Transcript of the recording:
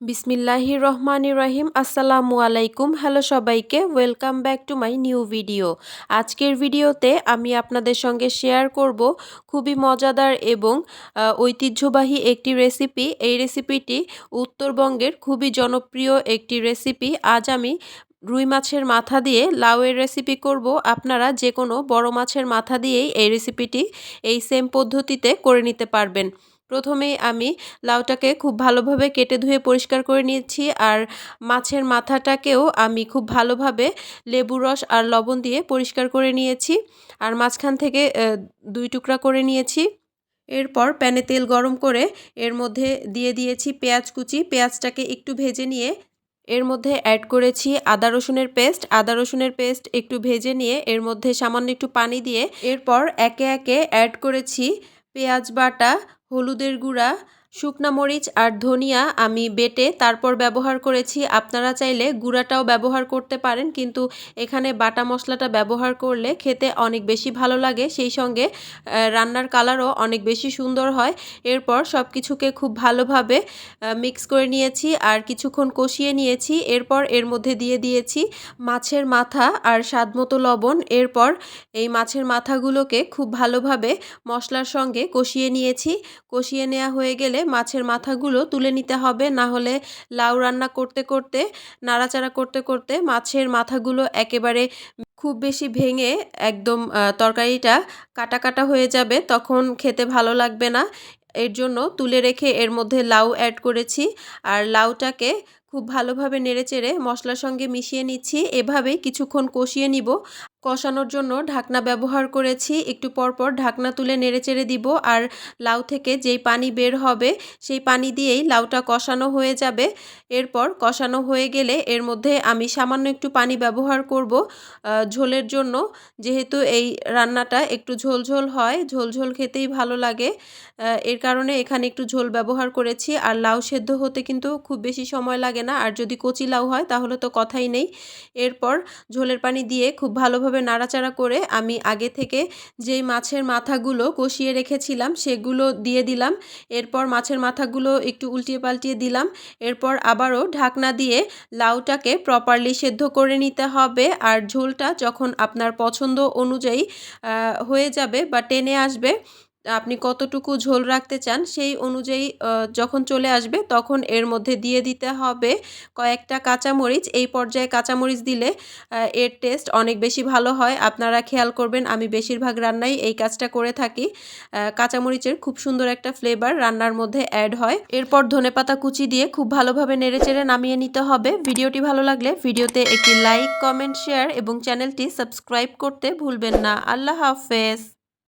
বিসমিল্লাহির রহমানির রহিম। আসসালামু আলাইকুম। হ্যালো সবাইকে। Welcome back to my new video. আজকের ভিডিওতে আমি আপনাদের সঙ্গে শেয়ার করব খুবই মজাদার এবং ঐতিহ্যবাহী একটি রেসিপি। এই রেসিপিটি উত্তরবঙ্গের খুবই জনপ্রিয় একটি রেসিপি। আজ আমি রুই মাছের মাথা দিয়ে লাউয়ের রেসিপি করব। আপনারা যে কোনো বড় মাছের মাথা দিয়েই এই রেসিপিটি এই সেম পদ্ধতিতে করে নিতে পারবেন। প্রথমেই আমি লাউটাকে খুব ভালোভাবে কেটে ধুয়ে পরিষ্কার করে নিয়েছি আর মাছের মাথাটাকেও আমি খুব ভালোভাবে লেবু রস আর লবণ দিয়ে পরিষ্কার করে নিয়েছি আর মাঝখান থেকে দুই টুকরা করে নিয়েছি। এরপর প্যানে তেল গরম করে এর মধ্যে দিয়ে দিয়েছি পেঁয়াজ কুচি। পেঁয়াজটাকে একটু ভেজে নিয়ে এর মধ্যে অ্যাড করেছি আদা রসুনের পেস্ট। আদা রসুনের পেস্ট একটু ভেজে নিয়ে এর মধ্যে সামান্য একটু পানি দিয়ে এরপর একে একে অ্যাড করেছি পেঁয়াজ বাটা হলুদের গুঁড়া শুকনা মরিচ আর ধনিয়া আমি বেটে তারপর ব্যবহার করেছি। আপনারা চাইলে গুঁড়াটাও ব্যবহার করতে পারেন, কিন্তু এখানে বাটা মশলাটা ব্যবহার করলে খেতে অনেক বেশি ভালো লাগে। সেই সঙ্গে রান্নার কালারও অনেক বেশি সুন্দর হয়। এরপর সব কিছুকে খুব ভালোভাবে মিক্স করে নিয়েছি আর কিছুক্ষণ কষিয়ে নিয়েছি। এরপর এর মধ্যে দিয়ে দিয়েছি মাছের মাথা আর স্বাদমতো লবণ। এরপর এই মাছের মাথাগুলোকে খুব ভালোভাবে মশলার সঙ্গে কষিয়ে নিয়েছি। কষিয়ে নেওয়া হয়ে গেলে মাছের মাথাগুলো তুলে নিতে হবে। না হলে লাউ রান্না করতে করতে, নাড়াচাড়া করতে করতে মাছের মাথাগুলো একেবারে খুব বেশি ভেঙে একদম তরকারিটা কাটা কাটা হয়ে যাবে। তখন খেতে ভালো লাগবে না। এর জন্য তুলে রেখে এর মধ্যে লাউ অ্যাড করেছি। আর লাউটাকে খুব ভালোভাবে নেড়েচেড়ে মশলার সঙ্গে মিশিয়ে নিচ্ছি। এভাবেই কিছুক্ষণ কষিয়ে নিব। কষানোর জন্য ঢাকনা ব্যবহার করেছি। একটু পরপর ঢাকনা তুলে নেড়েচেড়ে দিব আর লাউ থেকে যেই পানি বের হবে, সেই পানি দিয়েই লাউটা কষানো হয়ে যাবে। এরপর কষানো হয়ে গেলে এর মধ্যে আমি সামান্য একটু পানি ব্যবহার করব। ঝোলের জন্য যেহেতু এই রান্নাটা একটু ঝোল ঝোল হয়, ঝোল ঝোল খেতেই ভালো লাগে। এর কারণে এখানে একটু ঝোল ব্যবহার করেছি। আর লাউ সেদ্ধ হতে কিন্তু খুব বেশি সময় লাগে না। আর যদি কচি লাউ হয় তাহলে তো কথাই নেই। এরপর ঝোলের পানি দিয়ে খুব ভালোভাবে ভালোভাবে নাড়াচাড়া করে আমি আগে থেকে যেই মাছের মাথাগুলো কষিয়ে রেখেছিলাম, সেগুলো দিয়ে দিলাম। এরপর মাছের মাথাগুলো একটু উল্টিয়ে পাল্টিয়ে দিলাম। এরপর আবারও ঢাকনা দিয়ে লাউটাকে প্রপারলি সেদ্ধ করে নিতে হবে। আর ঝোলটা যখন আপনার পছন্দ অনুযায়ী হয়ে যাবে বা টেনে আসবে আপনি কতটুকু ঝোল রাখতে চান সেই অনুযায়ী যখন চলে আসবে তখন এর মধ্যে দিয়ে দিতে হবে কয়েকটা কাঁচামরিচ। এই পর্যায়ে কাঁচামরিচ দিলে এর টেস্ট অনেক বেশি ভালো হয়। আপনারা খেয়াল করবেন আমি বেশিরভাগ রান্নাই এই কাজটা করে থাকি। কাঁচামরিচের খুব সুন্দর একটা ফ্লেভার রান্নার মধ্যে অ্যাড হয়। এরপর ধনেপাতা কুচি দিয়ে খুব ভালোভাবে নেড়েচেড়ে নামিয়ে নিতে হবে। ভিডিওটি ভালো লাগলে ভিডিওতে একটি লাইক, কমেন্ট, শেয়ার এবং চ্যানেলটি সাবস্ক্রাইব করতে ভুলবেন না। আল্লাহ হাফেজ।